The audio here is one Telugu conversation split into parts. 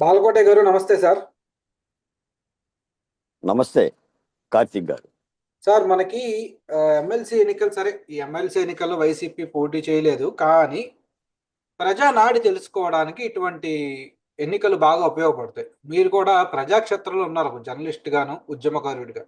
బాలకోట గారు నమస్తే సార్. నమస్తే కార్తిక్ గారు. సార్ మనకి ఎమ్మెల్సీ ఎన్నికలు సరే ఈ ఎమ్మెల్సీ ఎన్నికల్లో వైసీపీ పోటీ చేయలేదు కానీ ప్రజా నాడి తెలుసుకోవడానికి ఇటువంటి ఎన్నికలు బాగా ఉపయోగపడతాయి. మీరు కూడా ప్రజాక్షేత్రంలో ఉన్నారు ఒక జర్నలిస్ట్ గాను ఉద్యమకారుడిగా.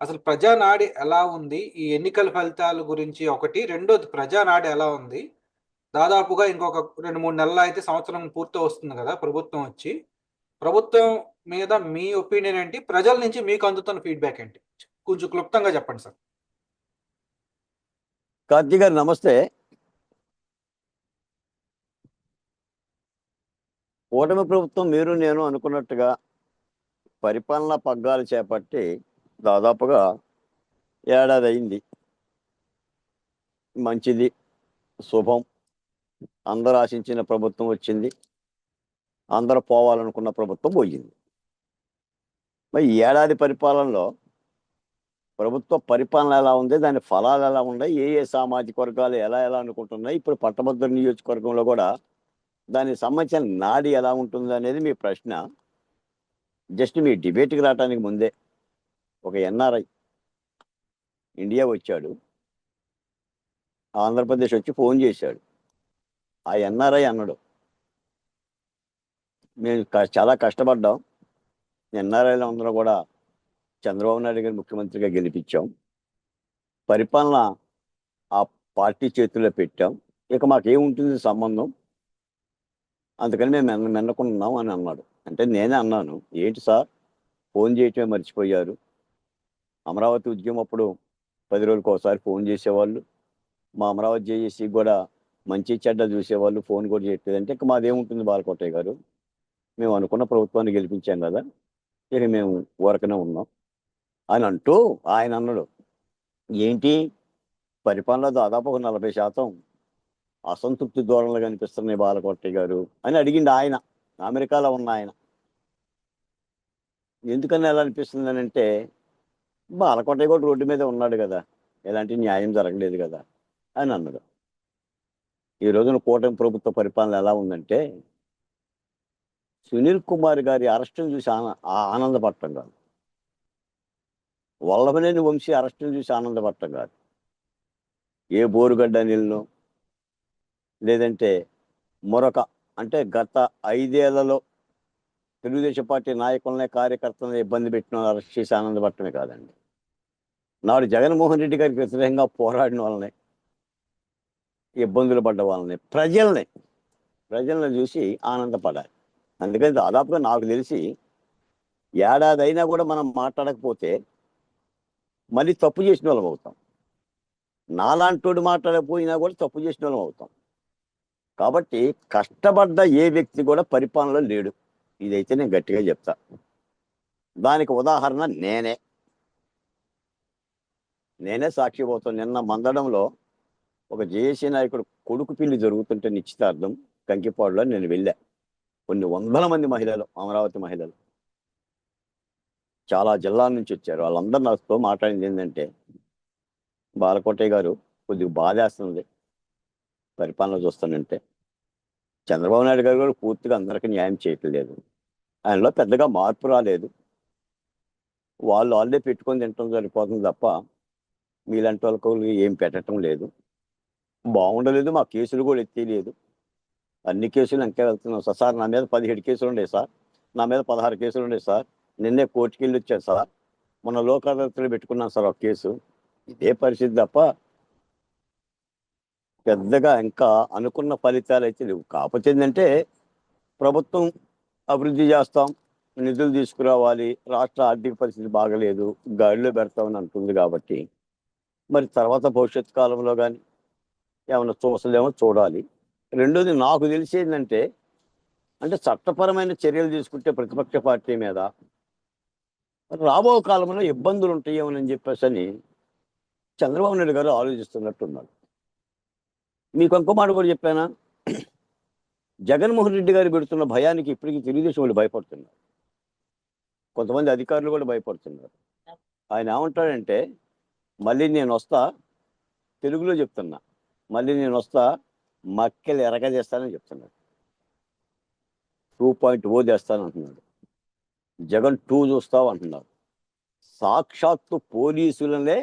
అసలు ప్రజా నాడి ఎలా ఉంది? ఈ ఎన్నికల ఫలితాల గురించి ఒకటి రెండోది ప్రజా నాడి ఎలా ఉంది? దాదాపుగా ఇంకొక రెండు మూడు నెలలు అయితే సంవత్సరం పూర్తి వస్తుంది కదా ప్రభుత్వం వచ్చి. ప్రభుత్వం మీద మీ ఒపీనియన్ ఏంటి? ప్రజల నుంచి మీకు అందుతున్న ఫీడ్బ్యాక్ ఏంటి? కొంచెం క్లుప్తంగా చెప్పండి సార్. కార్తిక్ గారు నమస్తే. కూటమి ప్రభుత్వం మీరు నేను అనుకున్నట్టుగా పరిపాలనా పగ్గాలు చేపట్టి దాదాపుగా ఏడాది అయింది. మంచిది శుభం. అందరు ఆశించిన ప్రభుత్వం వచ్చింది. అందరూ పోవాలనుకున్న ప్రభుత్వం పోయింది. మరి ఏడాది పరిపాలనలో ప్రభుత్వ పరిపాలన ఎలా ఉంది? దాని ఫలాలు ఎలా ఉన్నాయి? ఏ ఏ సామాజిక వర్గాలు ఎలా ఎలా అనుకుంటున్నాయి? ఇప్పుడు పట్టభద్రుల నియోజకవర్గంలో కూడా దానికి సంబంధించిన నాడి ఎలా ఉంటుంది అనేది మీ ప్రశ్న. జస్ట్ మీ డిబేట్కి రావడానికి ముందే ఒక ఎన్ఆర్ఐ ఇండియా వచ్చాడు. ఆంధ్రప్రదేశ్ వచ్చి ఫోన్ చేశాడు. ఆ ఎన్ఆర్ఐ అన్నాడు. మేము చాలా కష్టపడ్డాం. ఎన్ఆర్ఐలో అందరూ కూడా చంద్రబాబు నాయుడు గారి ముఖ్యమంత్రిగా గెలిపించాం. పరిపాలన ఆ పార్టీ చేతుల్లో పెట్టాం. ఇక మాకేముంటుంది సంబంధం? అందుకని మేము మెన్న మెన్నకున్నాం అని అన్నాడు. అంటే నేనే అన్నాను ఏంటి సార్? ఫోన్ చేయటమే మర్చిపోయారు. అమరావతి ఉద్యమం అప్పుడు పది రోజులకు ఒకసారి ఫోన్ చేసేవాళ్ళు. మా అమరావతి జేఏసీ కూడా మంచి చెడ్డ చూసేవాళ్ళు ఫోన్ కూడా చేయట్లేదు అంటే ఇక మాదేముంటుంది బాలకోటయ్య గారు? మేము అనుకున్న ప్రభుత్వాన్ని గెలిపించాం కదా ఇక మేము ఊరకనే ఉన్నాం అని అంటూ ఆయన అన్నాడు. ఏంటి? పరిపాలనలో దాదాపు ఒక నలభై శాతం అసంతృప్తి ధోరణులు కనిపిస్తున్నాయి బాలకోటయ్య గారు అని అడిగిండు ఆయన. అమెరికాలో ఉన్న ఆయన. ఎందుకని ఎలా అనిపిస్తుంది అని అంటే బాలకోటయ్య కూడా రోడ్డు మీద ఉన్నాడు కదా ఎలాంటి న్యాయం జరగలేదు కదా అని అన్నాడు. ఈ రోజున కూటమి ప్రభుత్వ పరిపాలన ఎలా ఉందంటే సునీల్ కుమార్ గారి అరెస్టును చూసి ఆన ఆనందపడటం కాదు. వల్లభనేని వంశీ అరెస్టును చూసి ఆనందపడటం కాదు. ఏ బోరుగడ్డ నీళ్ళను లేదంటే మరొక అంటే గత ఐదేళ్ళలో తెలుగుదేశం పార్టీ నాయకులనే కార్యకర్తలను ఇబ్బంది పెట్టిన అరెస్ట్ చేసి ఆనందపడటమే కాదండి. నాడు జగన్మోహన్ రెడ్డి గారికి వ్యతిరేకంగా పోరాడిన వాళ్ళని ఇబ్బందులు పడ్డ వాళ్ళని ప్రజల్ని ప్రజల్ని చూసి ఆనందపడాలి. అందుకని దాదాపుగా నాకు తెలిసి ఏడాది అయినా కూడా మనం మాట్లాడకపోతే మళ్ళీ తప్పు చేసిన వాళ్ళం అవుతాం. నాలాంటోడు మాట్లాడకపోయినా కూడా తప్పు చేసిన వాళ్ళం అవుతాం. కాబట్టి కష్టపడ్డ ఏ వ్యక్తి కూడా పరిపాలనలో లేడు. ఇదైతే నేను గట్టిగా చెప్తా. దానికి ఉదాహరణ నేనే. నేనే సాక్షిపోతాను. నిన్న మందడంలో ఒక జేఏసీ నాయకుడు కొడుకు పిల్లి జరుగుతుంటే నిశ్చితార్థం కంకిపాడులో నేను వెళ్ళా. కొన్ని వందల మంది మహిళలు అమరావతి మహిళలు. చాలా జిల్లాల నుంచి వచ్చారు. వాళ్ళందరూ నాతో మాట్లాడింది ఏంటంటే బాలకోటయ్య గారు కొద్దిగా బాధేస్తుంది. పరిపాలన చూస్తానంటే. చంద్రబాబు నాయుడు గారు కూడా పూర్తిగా అందరికీ న్యాయం చేయట్లేదు. ఆయనలో పెద్దగా మార్పు రాలేదు. వాళ్ళు వాళ్ళే పెట్టుకొని తింటం సరిపోతుంది తప్ప మీలాంటి వాళ్ళకు ఏం పెట్టడం లేదు. బాగుండలేదు మా కేసులు కూడా ఎత్తేయలేదు అన్ని కేసులు ఇంకా వెళ్తున్నాం సార్. సార్ నా మీద పదిహేడు కేసులు ఉండే సార్. నా మీద పదహారు కేసులు ఉండే సార్. నిన్నే కోర్టుకి వెళ్ళి వచ్చాను సార్. మొన్న లోక్ అదాలత్లో పెట్టుకున్నాను సార్ ఒక కేసు. ఇదే పరిస్థితి తప్ప పెద్దగా ఇంకా అనుకున్న ఫలితాలు అయితే లేవు. కాకపోతే ఏంటంటే ప్రభుత్వం అభివృద్ధి చేస్తాం నిధులు తీసుకురావాలి రాష్ట్ర ఆర్థిక పరిస్థితి బాగలేదు గాడిలో పెడతామని అంటుంది కాబట్టి. మరి తర్వాత భవిష్యత్ కాలంలో కానీ ఏమైనా చూసలేమో చూడాలి. రెండోది నాకు తెలిసి ఏంటంటే అంటే చట్టపరమైన చర్యలు తీసుకుంటే ప్రతిపక్ష పార్టీ మీద రాబో కాలంలో ఇబ్బందులు ఉంటాయేమోనని చెప్పేసి అని చంద్రబాబు నాయుడు గారు ఆలోచిస్తున్నట్టున్నాడు మీకు ఇంకో మాట కూడా చెప్పానా? జగన్మోహన్ రెడ్డి గారు పెడుతున్న భయానికి ఇప్పటికీ తెలుగుదేశం వాళ్ళు భయపడుతున్నారు. కొంతమంది అధికారులు కూడా భయపడుతున్నారు. ఆయన ఏమంటాడంటే మళ్ళీ నేను వస్తా తెలుగులో చెప్తున్నా. మళ్ళీ నేను వస్తా మక్కెలు ఎరగజేస్తానని చెప్తున్నాడు. టూ పాయింట్ ఓ చేస్తాను అంటున్నాడు. జగన్ టూ చూస్తావు అంటున్నారు సాక్షాత్తు పోలీసులనే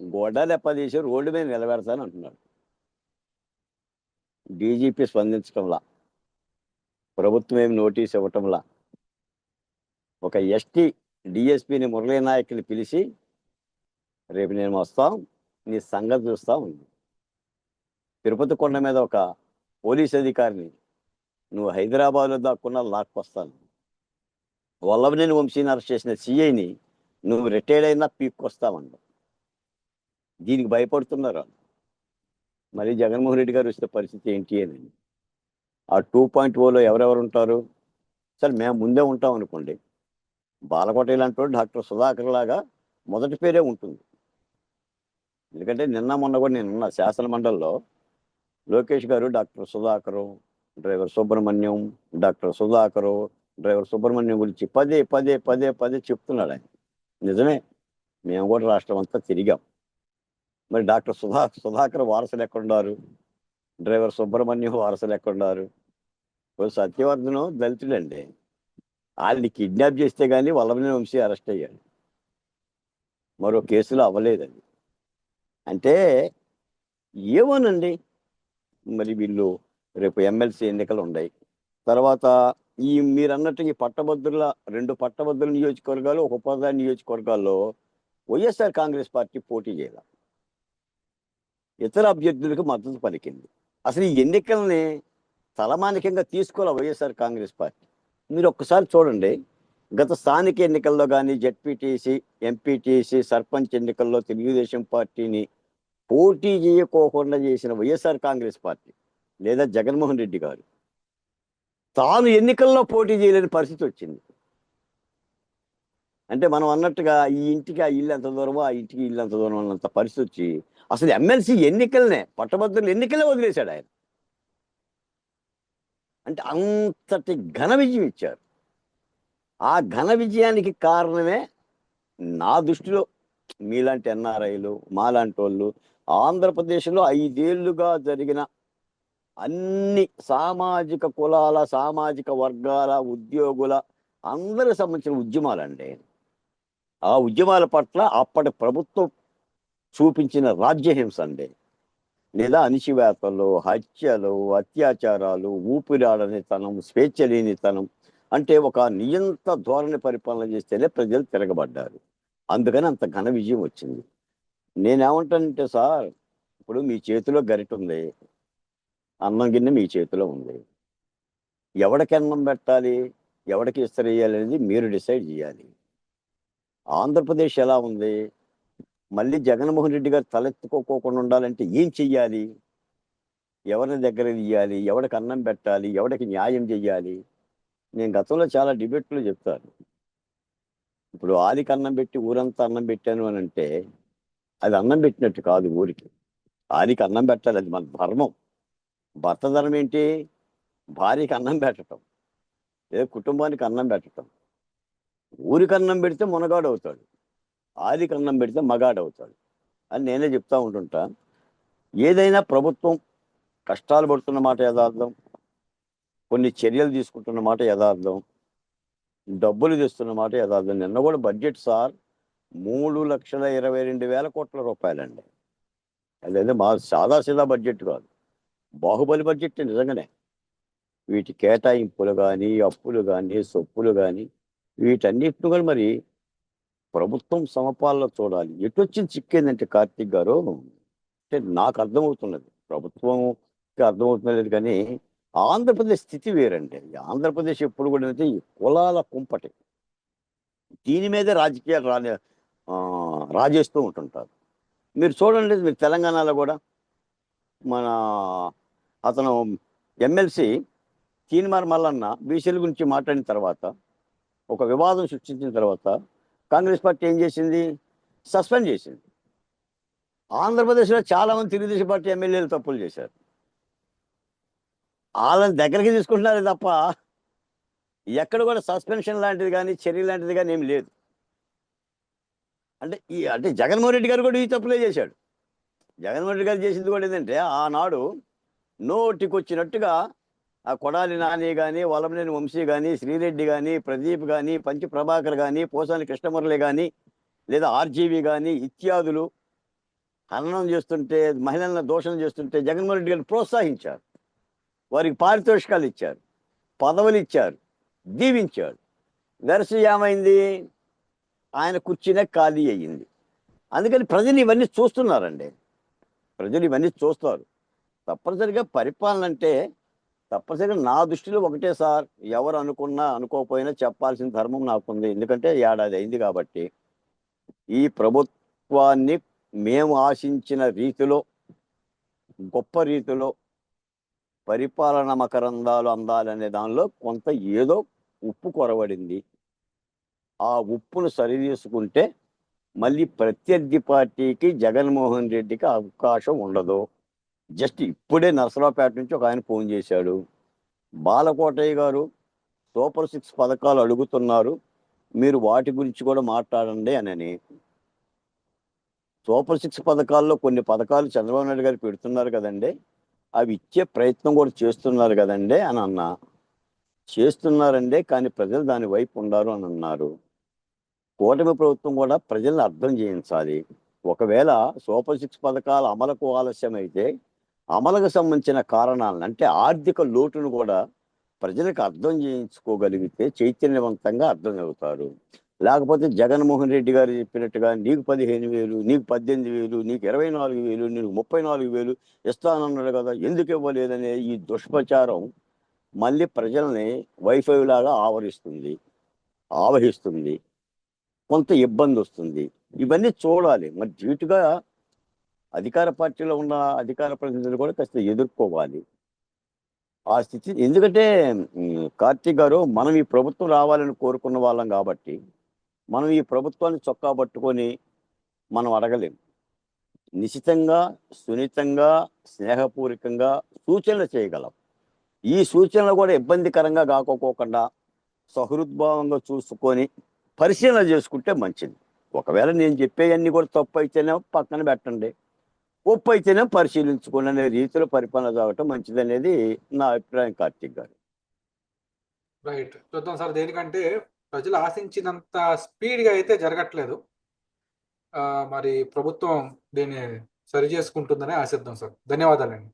గొడలెప్పదీసి రోడ్డు మీద నిలబెడతాను అంటున్నాడు. డీజీపీ స్పందించడంలా ప్రభుత్వం ఏమి నోటీస్ ఇవ్వటంలా ఒక ఎస్టీ డిఎస్పిని మురళీ నాయక్ని పిలిచి రేపు నేను వస్తాం నీ సంగతి చూస్తా ఉంది. తిరుపతి కొండ మీద ఒక పోలీస్ అధికారిని నువ్వు హైదరాబాద్లో దాక్కున్నా లాక్కొస్తాను వల్లభనేని వంశీని అరెస్ట్ చేసిన సిఐని నువ్వు రిటైర్డ్ అయినా పీక్కొస్తామన్న దీనికి భయపడుతున్నారు? వాళ్ళు. మరి జగన్మోహన్ రెడ్డి గారు వచ్చిన పరిస్థితి ఏంటి అని. ఆ టూ పాయింట్ ఓలో ఎవరెవరు ఉంటారు? సరే మేము ముందే ఉంటాం అనుకోండి. బాలకోట ఇలాంటి వాడు డాక్టర్ సుధాకర్ లాగా మొదటి పేరే ఉంటుంది. ఎందుకంటే నిన్న మొన్న కూడా నేను ఉన్న శాసన మండలిలో Lokesh garu doctor Sudhakar driver Subrahmanyam doctor Sudhakar driver Subrahmanyam గురించి పదే పదే పదే పదే చెప్తున్నాడు ఆయన. నిజమే మేము కూడా రాష్ట్రం అంతా తిరిగాం. మరి డాక్టర్ సుధా సుధాకర్ వారసులు ఎక్కడున్నారు? డ్రైవర్ సుబ్రహ్మణ్యం వారసులు ఎక్కడున్నారు? సత్యవర్ధనం దళితుడండి. వాళ్ళని కిడ్నాప్ చేస్తే కానీ వల్లభని వంశీ అరెస్ట్ అయ్యాడు. మరో కేసులో అవ్వలేదండి అంటే ఏమోనండి? మరి వీళ్ళు రేపు ఎమ్మెల్సీ ఎన్నికలు ఉన్నాయి తర్వాత ఈ మీరు అన్నట్టు ఈ పట్టభద్రుల రెండు పట్టభద్రుల నియోజకవర్గాలు ఒక ఉపాధి నియోజకవర్గాల్లో వైఎస్ఆర్ కాంగ్రెస్ పార్టీ పోటీ చేయాల. ఇతర అభ్యర్థులకు మద్దతు పలికింది. అసలు ఈ ఎన్నికల్ని తలమానికంగా తీసుకోవాలి వైఎస్ఆర్ కాంగ్రెస్ పార్టీ? మీరు ఒక్కసారి చూడండి. గత స్థానిక ఎన్నికల్లో కానీ జెడ్పీటీసీ ఎంపీటీసీ సర్పంచ్ ఎన్నికల్లో తెలుగుదేశం పార్టీని పోటీ చేయకోకుండా చేసిన వైఎస్ఆర్ కాంగ్రెస్ పార్టీ లేదా జగన్మోహన్ రెడ్డి గారు తాను ఎన్నికల్లో పోటీ చేయలేని పరిస్థితి వచ్చింది. అంటే మనం అన్నట్టుగా ఈ ఇంటికి ఆ ఇల్లు ఎంత దూరమో ఆ ఇంటికి ఇల్లు ఎంత దూరం అన్నంత పరిస్థితి వచ్చి అసలు ఎమ్మెల్సీ ఎన్నికలనే పట్టభద్రులు ఎన్నికలే వదిలేశాడు ఆయన. అంటే అంతటి ఘన విజయం ఇచ్చారు. ఆ ఘన విజయానికి కారణమే నా దృష్టిలో మీలాంటి ఎన్ఆర్ఐలు మాలాంటి వాళ్ళు ఆంధ్రప్రదేశ్లో ఐదేళ్ళుగా జరిగిన అన్ని సామాజిక కులాల సామాజిక వర్గాల ఉద్యోగుల అందరికి సంబంధించిన ఉద్యమాలండి. ఆ ఉద్యమాల పట్ల అప్పటి ప్రభుత్వం చూపించిన రాజ్యహింస అండి లేదా అణిచివేతలు హత్యలు అత్యాచారాలు ఊపిరాడనితనం స్వేచ్ఛ లేనితనం అంటే ఒక నియంత ధోరణి పరిపాలన చేస్తేనే ప్రజలు తిరగబడ్డారు. అందుకని అంత ఘన విజయం వచ్చింది. నేనేమంటానంటే సార్ ఇప్పుడు మీ చేతిలో గరిట ఉంది. అన్నం గిన్నె మీ చేతిలో ఉంది. ఎవడికి అన్నం పెట్టాలి? ఎవడికి ఇస్తరేయాలి అనేది మీరు డిసైడ్ చేయాలి. ఆంధ్రప్రదేశ్ ఎలా ఉంది? మళ్ళీ జగన్మోహన్ రెడ్డి గారు తలెత్తుకోకుండా ఉండాలంటే ఏం చెయ్యాలి? ఎవరిని దగ్గర తీయాలి? ఎవడికి అన్నం పెట్టాలి? ఎవడికి న్యాయం చెయ్యాలి? నేను గతంలో చాలా డిబేట్లు చెప్తాను. ఇప్పుడు ఆలికి అన్నం పెట్టి ఊరంతా అన్నం పెట్టాను అని అంటే అది అన్నం పెట్టినట్టు కాదు ఊరికి. ఆలికి అన్నం పెట్టాలి అది మన ధర్మం. భర్త ధర్మం ఏంటి? భార్యకి అన్నం పెట్టడం లేదా కుటుంబానికి అన్నం పెట్టడం ఊరికి అన్నం పెడితే మునగాడు అవుతాడు. ఆదికి అన్నం పెడితే మగాడు అవుతాడు. అని నేనే చెప్తా ఉంటుంటా. ఏదైనా ప్రభుత్వం కష్టాలు పడుతున్న మాట యథార్థం. కొన్ని చర్యలు తీసుకుంటున్న మాట యథార్థం. డబ్బులు తెస్తున్న మాట యథార్థం. నిన్న కూడా బడ్జెట్ సార్ మూడు లక్షల ఇరవై రెండు వేల కోట్ల రూపాయలండి. అదే మా సాదాసీదా బడ్జెట్ కాదు. బాహుబలి బడ్జెట్ నిజంగానే. వీటి కేటాయింపులు కానీ అప్పులు కానీ సొప్పులు కానీ వీటన్నిటిని కూడా మరి ప్రభుత్వం సమపాలలో చూడాలి. ఎటు వచ్చింది చిక్కేందంటే కార్తీక్ గారు? అంటే నాకు అర్థమవుతున్నది. ప్రభుత్వంకి అర్థమవుతున్నది కానీ ఆంధ్రప్రదేశ్ స్థితి వేరండి. ఆంధ్రప్రదేశ్ ఎప్పుడు కూడా అయితే కులాల కుంపటి. దీని మీదే రాజకీయాలు రాని రాజేస్తూ ఉంటుంటారు. మీరు చూడండి మీరు తెలంగాణలో కూడా మన అతను ఎమ్మెల్సీ తీన్మార్ మల్లన్న బీసీల గురించి మాట్లాడిన తర్వాత ఒక వివాదం సృష్టించిన తర్వాత కాంగ్రెస్ పార్టీ ఏం చేసింది? సస్పెండ్ చేసింది. ఆంధ్రప్రదేశ్లో చాలామంది తెలుగుదేశం పార్టీ ఎమ్మెల్యేలు తప్పులు చేశారు. వాళ్ళని దగ్గరికి తీసుకుంటున్నారు తప్ప ఎక్కడ కూడా సస్పెన్షన్ లాంటిది కానీ చర్య లాంటిది కానీ ఏమి లేదు. అంటే ఈ అంటే జగన్మోహన్ రెడ్డి గారు కూడా ఈ తప్పులే చేశాడు. జగన్మోహన్ రెడ్డి గారు చేసింది కూడా ఏంటంటే ఆనాడు నోటికొచ్చినట్టుగా ఆ కొడాలి నాని కానీ వలమనేని వంశీ కానీ శ్రీరెడ్డి కానీ ప్రదీప్ కానీ పంచి ప్రభాకర్ కానీ పోసాని కృష్ణమురళి కానీ లేదా ఆర్జీవి కానీ ఇత్యాదులు హననం చేస్తుంటే మహిళలను దోషణం చేస్తుంటే జగన్మోహన్ రెడ్డి గారిని ప్రోత్సహించారు. వారికి పారితోషికాలు ఇచ్చారు. పదవులు ఇచ్చారు. దీవించాడు వెరసి ఏమైంది? ఆయన కుర్చీనే ఖాళీ అయ్యింది. అందుకని ప్రజలు ఇవన్నీ చూస్తున్నారండి. ప్రజలు ఇవన్నీ చూస్తారు. తప్పనిసరిగా పరిపాలన అంటే తప్పనిసరిగా నా దృష్టిలో ఒకటే సార్ ఎవరు అనుకున్నా అనుకోకపోయినా చెప్పాల్సిన ధర్మం నాకుంది. ఎందుకంటే ఏడాది అయింది కాబట్టి ఈ ప్రభుత్వాన్ని మేము ఆశించిన రీతిలో గొప్ప రీతిలో పరిపాలన మకరందాలు అందాలనే దానిలో కొంత ఏదో ఉప్పు కొరవడింది ఆ ఉప్పును సరిచేసుకుంటే మళ్ళీ ప్రత్యర్థి పార్టీకి జగన్మోహన్ రెడ్డికి అవకాశం ఉండదు. జస్ట్ ఇప్పుడే నరసరావుపేట నుంచి ఒక ఆయన ఫోన్ చేశాడు. బాలకోటయ్య గారు సూపర్ సిక్స్ పథకాలు అడుగుతున్నారు. మీరు వాటి గురించి కూడా మాట్లాడండి అని సూపర్ సిక్స్ పథకాల్లో కొన్ని పథకాలు చంద్రబాబు నాయుడు గారు పెడుతున్నారు కదండి. అవి ఇచ్చే ప్రయత్నం కూడా చేస్తున్నారు కదండి అని అన్నా. చేస్తున్నారండి కానీ ప్రజలు దాని వైపు ఉండరు అని అన్నారు. కూటమి ప్రభుత్వం కూడా ప్రజల్ని అర్థం చేయించాలి. ఒకవేళ సూపర్ సిక్స్ పథకాల అమలుకు ఆలస్యమైతే అమలుకు సంబంధించిన కారణాలను అంటే ఆర్థిక లోటును కూడా ప్రజలకు అర్థం చేయించుకోగలిగితే చైతన్యవంతంగా అర్థం అవుతారు లేకపోతే జగన్మోహన్ రెడ్డి గారు చెప్పినట్టుగా నీకు పదిహేను వేలు నీకు పద్దెనిమిది వేలు నీకు ఇరవై నాలుగు వేలు నీకు ముప్పై నాలుగు వేలు ఇస్తానన్నాడు కదా ఎందుకు ఇవ్వలేదనే ఈ దుష్ప్రచారం మళ్ళీ ప్రజల్ని వైఫై లాగా ఆవరిస్తుంది ఆవహిస్తుంది. కొంత ఇబ్బంది వస్తుంది. ఇవన్నీ చూడాలి. మరి ధీటుగా అధికార పార్టీలో ఉన్న అధికార ప్రతినిధులు కూడా కాస్త ఎదుర్కోవాలి. ఆ స్థితి ఎందుకంటే కార్తీక్ గారు మనం ఈ ప్రభుత్వం రావాలని కోరుకున్న వాళ్ళం కాబట్టి మనం ఈ ప్రభుత్వాన్ని చొక్కా పట్టుకొని మనం అడగలేం. నిశితంగా సున్నితంగా స్నేహపూర్వకంగా సూచనలు చేయగలం. ఈ సూచనలు కూడా ఇబ్బందికరంగా కాకోకుండా సహృద్భావంగా చూసుకొని పరిశీలన చేసుకుంటే మంచిది. ఒకవేళ నేను చెప్పేవన్నీ కూడా తప్పు అయితేనే పక్కన పెట్టండి. ఒప్పు అయితేనే పరిశీలించుకోండి అనే రీతిలో పరిపాలన సాగటం మంచిది అనేది నా అభిప్రాయం కార్తీక్ గారు. రైట్. చూద్దాం సార్ దేనికంటే ప్రజలు ఆశించినంత స్పీడ్గా అయితే జరగట్లేదు. మరి ప్రభుత్వం దీన్ని సరి చేసుకుంటుందని ఆశిద్దాం సార్. ధన్యవాదాలండి.